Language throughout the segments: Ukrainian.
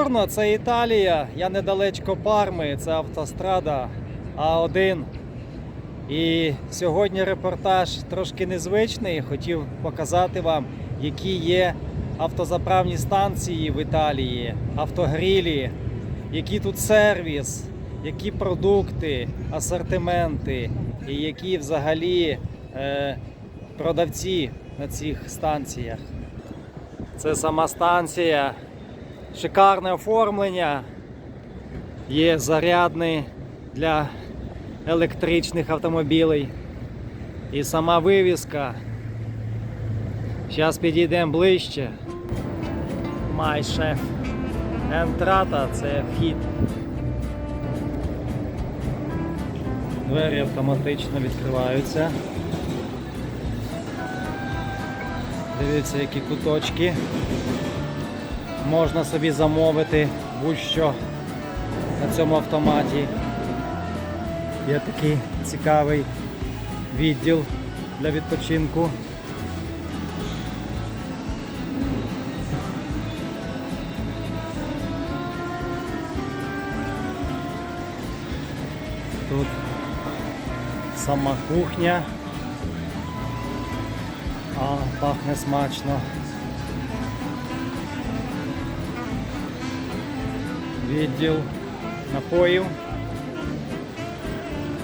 Бонжурно, це Італія. Я недалечко Парми, це автострада А1. І сьогодні репортаж трошки незвичний. Хотів показати вам, які є автозаправні станції в Італії, автогрілі, який тут сервіс, які продукти, асортименти і які взагалі е, продавці на цих станціях. Це сама станція, шикарне оформлення. Є зарядний для електричних автомобілей. І сама вивіска. Зараз підійдемо ближче. Май шеф. Ентрата це вхід. Двері автоматично відкриваються. Дивіться, які куточки. Можна собі замовити будь-що на цьому автоматі. Є такий цікавий відділ для відпочинку. Тут сама кухня. А, пахне смачно. Відділ напоїв.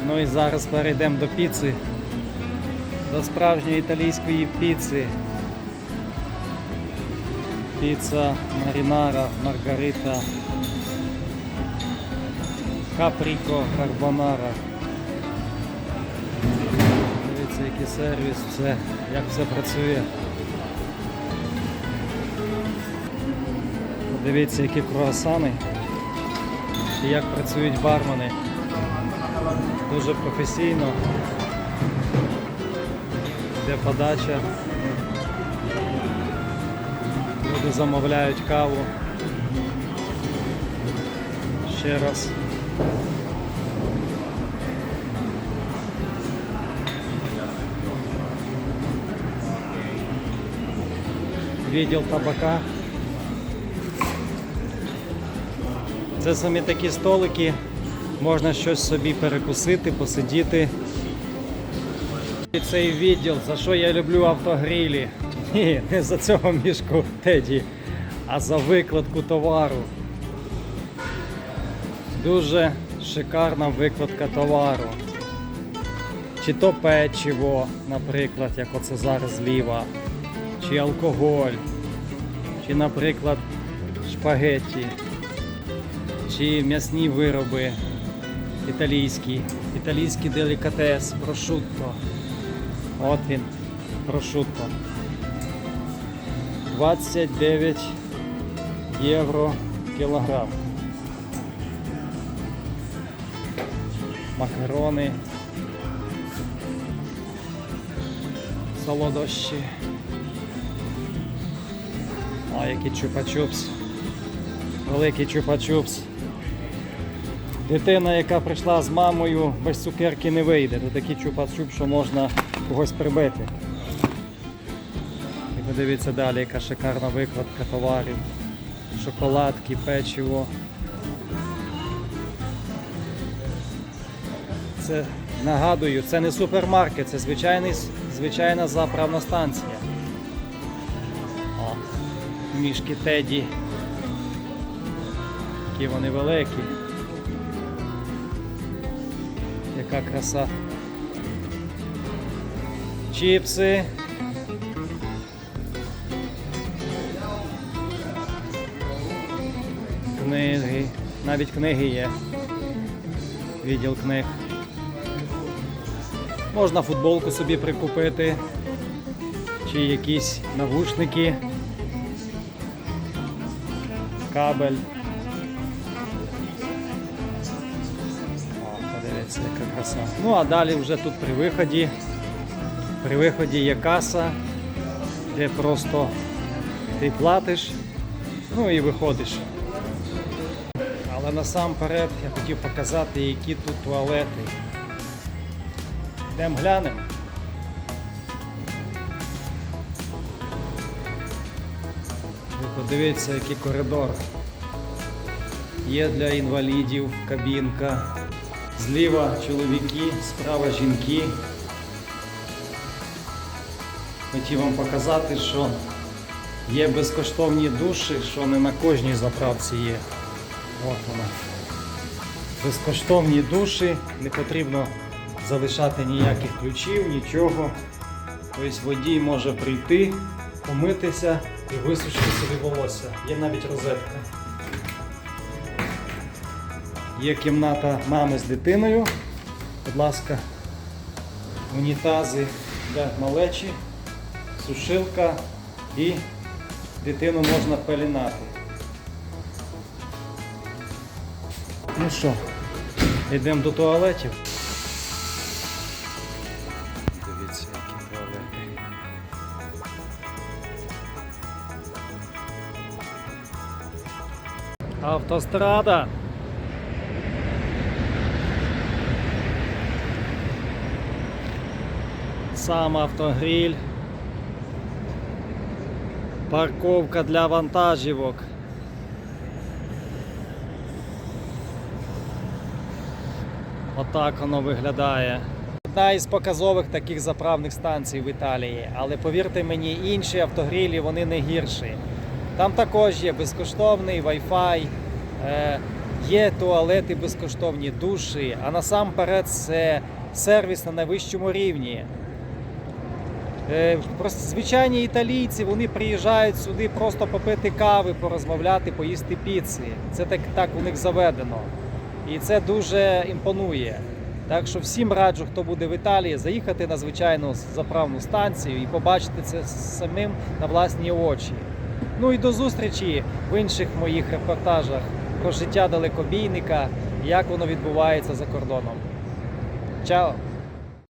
Ну і зараз перейдемо до піци, до справжньої італійської піци. Піца Марінара, Маргарита, Капріко, Карбонара. Дивіться, який сервіс, все, як все працює. Подивіться, які круасани і як працюють бармени. Дуже професійно. Де подача. Люди замовляють каву. Ще раз. Відділ табака. Це самі такі столики, можна щось собі перекусити, посидіти. І цей відділ, за що я люблю автогрілі. Ні, не за цього мішку Теді, а за викладку товару. Дуже шикарна викладка товару. Чи то печиво, наприклад, як оце зараз зліва, чи алкоголь, чи, наприклад, шпагетті чи м'ясні вироби італійські, італійський делікатес, прошутто. От він, прошутто. 29 євро кілограм. Макарони. Солодощі. А який чупа-чупс. Великий чупа-чупс. Дитина, яка прийшла з мамою, без цукерки не вийде. Це такий чупа-чуп, що можна когось прибити. І подивіться далі, яка шикарна викладка товарів. Шоколадки, печиво. Це нагадую, це не супермаркет, це звичайний, звичайна заправна станція. О, мішки Теді. Які вони великі. Яка краса. Чіпси. Книги. Навіть книги є. Відділ книг. Можна футболку собі прикупити. Чи якісь навушники. Кабель. Подивіться, яка краса. Ну а далі вже тут при виході. При виході є каса, де просто ти платиш, ну і виходиш. Але насамперед я хотів показати, які тут туалети. Йдемо глянемо. Подивіться, який коридор. є для інвалідів кабінка. Зліва чоловіки, справа жінки. Хотів вам показати, що є безкоштовні душі, що не на кожній заправці є. От вона. Безкоштовні душі, не потрібно залишати ніяких ключів, нічого. Тобто водій може прийти, помитися і висушити собі волосся. Є навіть розетка. Є кімната мами з дитиною. Будь ласка, унітази для малечі, сушилка і дитину можна пелінати. Ну що, йдемо до туалетів. Дивіться, які туалети. Автострада. Сам автогріль. Парковка для вантажівок. Отак воно виглядає. Одна із показових таких заправних станцій в Італії, але повірте мені, інші автогрілі вони не гірші. Там також є безкоштовний Wi-Fi, е, є туалети безкоштовні, душі, а насамперед це сервіс на найвищому рівні. Е, Просто звичайні італійці вони приїжджають сюди просто попити кави, порозмовляти, поїсти піци. Це так, так у них заведено. І це дуже імпонує. Так що всім раджу, хто буде в Італії, заїхати на звичайну заправну станцію і побачити це самим на власні очі. Ну і до зустрічі в інших моїх репортажах про життя далекобійника, як воно відбувається за кордоном. Чао!